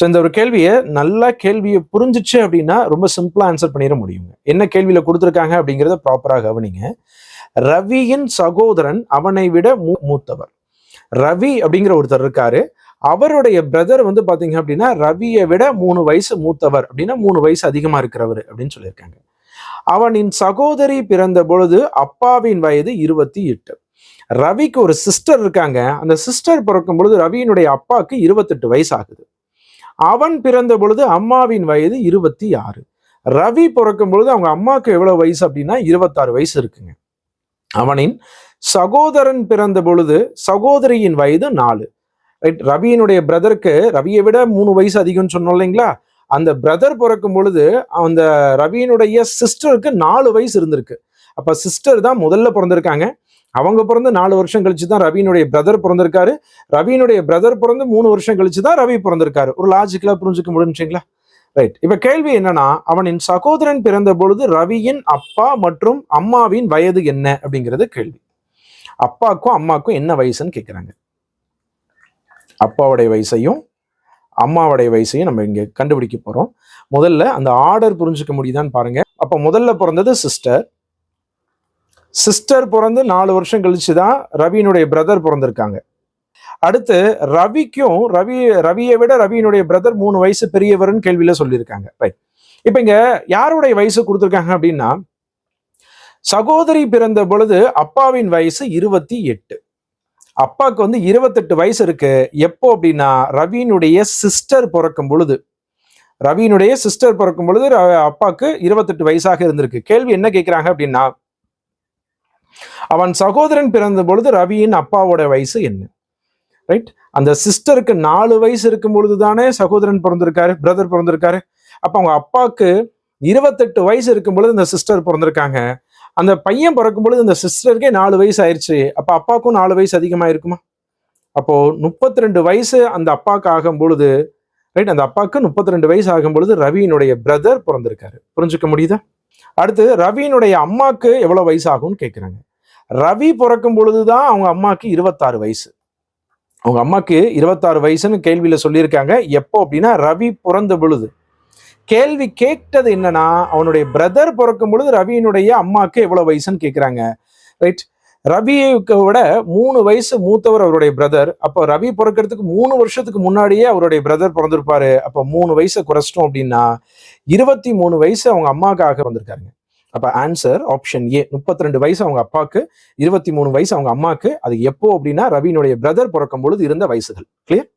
So இந்த ஒரு கேள்வியை நல்லா கேள்வியை புரிஞ்சிச்சு அப்படின்னா ரொம்ப சிம்பிளாக ஆன்சர் பண்ணிட முடியுங்க. என்ன கேள்வியில் கொடுத்துருக்காங்க அப்படிங்கிறத ப்ராப்பராக கவனிங்க. ரவியின் சகோதரன் அவனை விட மூ- மூத்தவர். ரவி அப்படிங்கிற ஒருத்தர் இருக்காரு. அவருடைய பிரதர் வந்து பார்த்தீங்க அப்படின்னா ரவியை விட மூணு வயசு மூத்தவர் அப்படின்னா மூணு வயசு அதிகமாக இருக்கிறவர் அப்படின்னு சொல்லியிருக்காங்க. அவனின் சகோதரி பிறந்த பொழுது அப்பாவின் வயது இருபத்தி எட்டு. ரவிக்கு ஒரு சிஸ்டர் இருக்காங்க. அந்த சிஸ்டர் பிறக்கும் பொழுது ரவியினுடைய அப்பாவுக்கு இருபத்தெட்டு வயசு ஆகுது. அவன் பிறந்த பொழுது அம்மாவின் வயது இருபத்தி ஆறு. ரவி பிறக்கும் பொழுது அவங்க அம்மாவுக்கு எவ்வளவு வயசு அப்படின்னா இருபத்தாறு வயசு இருக்குங்க. அவனின் சகோதரன் பிறந்த பொழுது சகோதரியின் வயது நாலு. ரைட் ரவியினுடைய பிரதருக்கு ரவியை விட மூணு வயசு அதிகம்னு சொன்னோம் இல்லைங்களா? அந்த பிரதர் பிறக்கும் பொழுது அந்த ரவியினுடைய சிஸ்டருக்கு நாலு வயசு இருந்திருக்கு. அப்ப சிஸ்டர் தான் முதல்ல பிறந்திருக்காங்க. அவங்க பிறந்து நாலு வருஷம் கழிச்சு தான் ரவியினுடைய பிரதர் பிறந்திருக்காரு. ரவியினுடைய பிரதர் பிறந்து மூணு வருஷம் கழிச்சு தான் ரவி பிறந்திருக்காரு. ஒரு லாஜிக்கலாக புரிஞ்சுக்க முடிஞ்சுங்களா ரைட் இப்ப கேள்வி என்னன்னா அவனின் சகோதரன் பிறந்த பொழுது ரவியின் அப்பா மற்றும் அம்மாவின் வயது என்ன அப்படிங்கிறது கேள்வி. அப்பாக்கும் அம்மாக்கும் என்ன வயசுன்னு கேட்குறாங்க அப்பாவுடைய வயசையும் அம்மாவுடைய வயசையும் நம்ம இங்கே கண்டுபிடிக்க போகிறோம் முதல்ல அந்த ஆர்டர் புரிஞ்சுக்க முடியுதான்னு பாருங்க. அப்போ முதல்ல பிறந்தது சிஸ்டர் சிஸ்டர் பிறந்து நாலு வருஷம் கழிச்சு தான் ரவியினுடைய பிரதர் பிறந்திருக்காங்க. அடுத்து ரவிக்கும் ரவி ரவியை விட ரவியினுடைய பிரதர் மூணு வயசு பெரியவர்னு கேள்வியில சொல்லியிருக்காங்க. ரைட் இப்போ இங்க யாருடைய வயசு கொடுத்துருக்காங்க அப்படின்னா சகோதரி பிறந்த பொழுது அப்பாவின் வயசு இருபத்தி எட்டு. அப்பாவுக்கு வந்து இருபத்தெட்டு வயசு இருக்கு. எப்போ அப்படின்னா ரவியினுடைய சிஸ்டர் பிறக்கும் பொழுது. ரவியினுடைய சிஸ்டர் பிறக்கும் பொழுது ர- அப்பாவுக்கு இருபத்தெட்டு வயசாக இருந்திருக்கு. கேள்வி என்ன கேட்குறாங்க அப்படின்னா அவன் சகோதரன் பிறந்த பொழுது ரவியின் அப்பாவோட வயசு என்ன? ரைட் அந்த சிஸ்டருக்கு நாலு வயசு இருக்கும் பொழுது தானே சகோதரன் பிறந்திருக்காரு பிரதர் பிறந்திருக்காரு. அப்போ அவங்க அப்பாவுக்கு இருபத்தெட்டு வயசு இருக்கும் பொழுது இந்த சிஸ்டர் பிறந்திருக்காங்க. அந்த பையன் பிறக்கும் பொழுது இந்த சிஸ்டருக்கே நாலு வயசு ஆயிடுச்சு அப்போ அப்பாவுக்கும் நாலு வயசு அதிகமாக இருக்குமா அப்போ முப்பத்தி ரெண்டு வயசு அந்த அப்பாவுக்கு ஆகும் பொழுது ரைட் அந்த அப்பாவுக்கு முப்பத்தி ரெண்டு வயசு ஆகும் பொழுது ரவியினுடைய பிரதர் பிறந்திருக்காரு. புரிஞ்சுக்க முடியுதா? அடுத்து ரவியினுடைய அம்மாவுக்கு எவ்வளோ வயசு ஆகும்னு கேட்குறாங்க ரவி பிறக்கும் பொழுது தான் அவங்க அம்மாவுக்கு இருபத்தாறு வயசு. அவங்க அம்மாவுக்கு இருபத்தாறு வயசுன்னு கேள்வியில் சொல்லியிருக்காங்க. எப்போ அப்படின்னா ரவி பிறந்த பொழுது. கேள்வி கேட்டது என்னன்னா அவனுடைய பிரதர் பிறக்கும் பொழுது ரவியினுடைய அம்மாக்கு எவ்வளோ வயசுன்னு கேட்குறாங்க ரைட் ரவியை விட மூணு வயசு மூத்தவர் அவருடைய பிரதர் அப்போ ரவி பிறக்கிறதுக்கு மூணு வருஷத்துக்கு முன்னாடியே அவருடைய பிரதர் பிறந்திருப்பாரு. அப்போ மூணு வயசை குறைச்சிட்டோம் அப்படின்னா இருபத்தி மூணு வயசு அவங்க அம்மாக்காக வந்திருக்காருங்க அப்போ ஆன்சர் ஆப்ஷன் ஏ முப்பத்தி ரெண்டு வயசு அவங்க அப்பாவுக்கு இருபத்தி மூணு வயசு அவங்க அம்மாவுக்கு. அது எப்போ அப்படின்னா ரவியினுடைய பிரதர் பிறக்கும் பொழுது இருந்த வயசுகள். கிளியர்